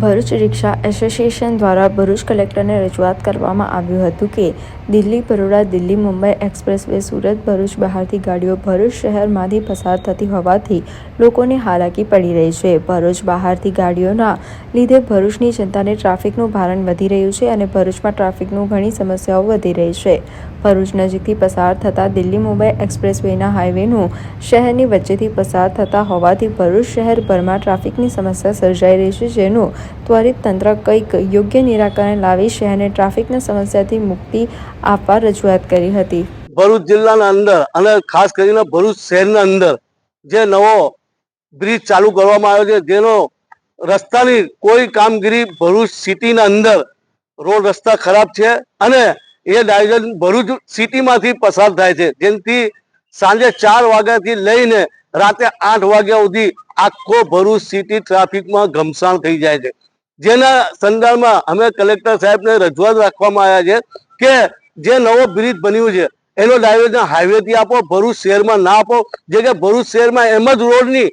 ભરૂચ રિક્ષા association દ્વારા ભરૂચ કલેક્ટરને રજૂઆત કરવામાં આવ્યું હતું કે દિલ્હી બરોડા, દિલ્હી મુંબઈ એક્સપ્રેસ વે સુરત, ભરૂચ બહારથી ગાડીઓ ભરૂચ શહેરમાંથી પસાર થતી હોવાથી લોકોને હાલાકી પડી રહી છે. ભરૂચ બહારથી ગાડીઓના લીધે ભરૂચની જનતાને ટ્રાફિકનું ભારણ વધી રહ્યું છે અને ભરૂચમાં ટ્રાફિકનું ઘણી સમસ્યાઓ વધી રહી છે. ભરૂચ નજીકથી પસાર થતા દિલ્હી મુંબઈ એક્સપ્રેસ વેના હાઈવેનું શહેરની વચ્ચેથી પસાર થતા હોવાથી ભરૂચ શહેરભરમાં ટ્રાફિકની સમસ્યા સર્જાઈ રહી છે, જેનું ત્વરિત તંત્ર કંઈક યોગ્ય નિરાકરણ લાવી શહેરને ટ્રાફિકની સમસ્યાથી મુક્તિ આપવા રજૂઆત કરી હતી. ભરૂચ જિલ્લાના અંદર અને ખાસ કરીને ભરૂચ શહેરના અંદર જે નવો બ્રિજ ચાલુ કરવામાં આવ્યો છે, જેનો રસ્તાની કોઈ કામગીરી ભરૂચ સિટીના અંદર રોડ રસ્તા ખરાબ છે અને એ ડાયવર્ઝન ભરૂચ સિટીમાંથી પસાર થાય છે. જેથી સાંજે ચાર વાગ્યાથી લઈને રાતે આઠ વાગ્યા સુધી આખો ભરૂચ સિટી ટ્રાફિકમાં ઘમસાણ થઈ જાય છે. જેના સંદર્ભમાં અમે કલેક્ટર સાહેબને રજૂઆત રાખવામાં આવ્યા છે કે જે નવો બ્રિજ બન્યું છે, એનો ડાયવર્ઝન હાઈવેથી આપો, ભરૂચ શહેરમાં ના આપો. જે કે ભરૂચ શહેરમાં એમ જ રોડની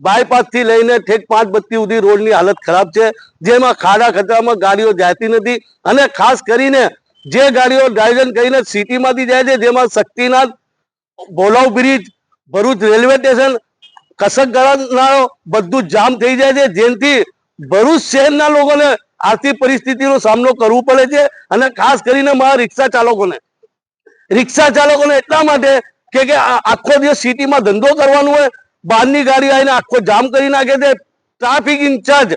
બાયપાસથી લઈને ઠેક પાંચ બત્તી સુધી રોડની હાલત ખરાબ છે. જેમાં ખાડા ખતરામાં ગાડીઓ જાતી નથી અને ખાસ કરીને જે ગાડીઓ ડાયવર્ઝન કરીને સિટીમાંથી જાય છે, જેમાં Shaktinath Bholav bridge Bharuch railway station, Kasak ગળાનાળો બધું જામ થઈ જાય છે, જેનાથી ભરૂચ શહેરના લોકોને આર્થિક પરિસ્થિતિનો સામનો કરવો પડે છે અને ખાસ કરીને મારા રિક્ષા ચાલકોને. રિક્ષા ચાલકોને એટલા માટે કે કે આખો દિવસ સિટીમાં ધંધો કરવાનો હોય, બહારની ગાડી આવીને આખો જામ કરી નાખે છે, ટ્રાફિક ઇન્ચાર્જ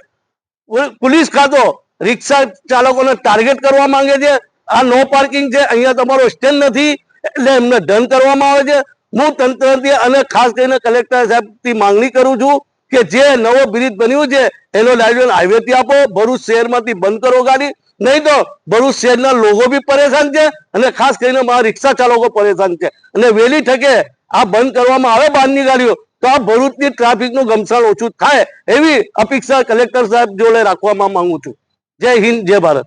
પોલીસ ખાતો રિક્ષા ચાલકોને ટાર્ગેટ કરવા માંગે છે. આ નો પાર્કિંગ છે, અહીંયા તમારો સ્ટેન્ડ નથી, એટલે એમને ડન કરવામાં આવે છે. હું તંત્રથી અને ખાસ કરીને કલેક્ટર સાહેબથી માંગણી કરું છું કે જે નવો બ્રિજ બન્યું છે, એનો લાઇસન્સ હાઈવેથી આપો, ભરૂચ શહેરમાંથી બંધ કરો ગાડી. નહીં તો ભરૂચ શહેરના લોકો બી પરેશાન છે અને ખાસ કરીને મારા રિક્ષા ચાલકો પરેશાન છે. અને વહેલી ઠકે આ બંધ કરવામાં આવે બહારની ગાડીઓ, તો આ ભરૂચની ટ્રાફિકનું ગમસાણ ઓછું થાય એવી અપેક્ષા કલેક્ટર સાહેબ જોડે રાખવામાં માંગુ છું. જય હિન્દ, જય ભારત.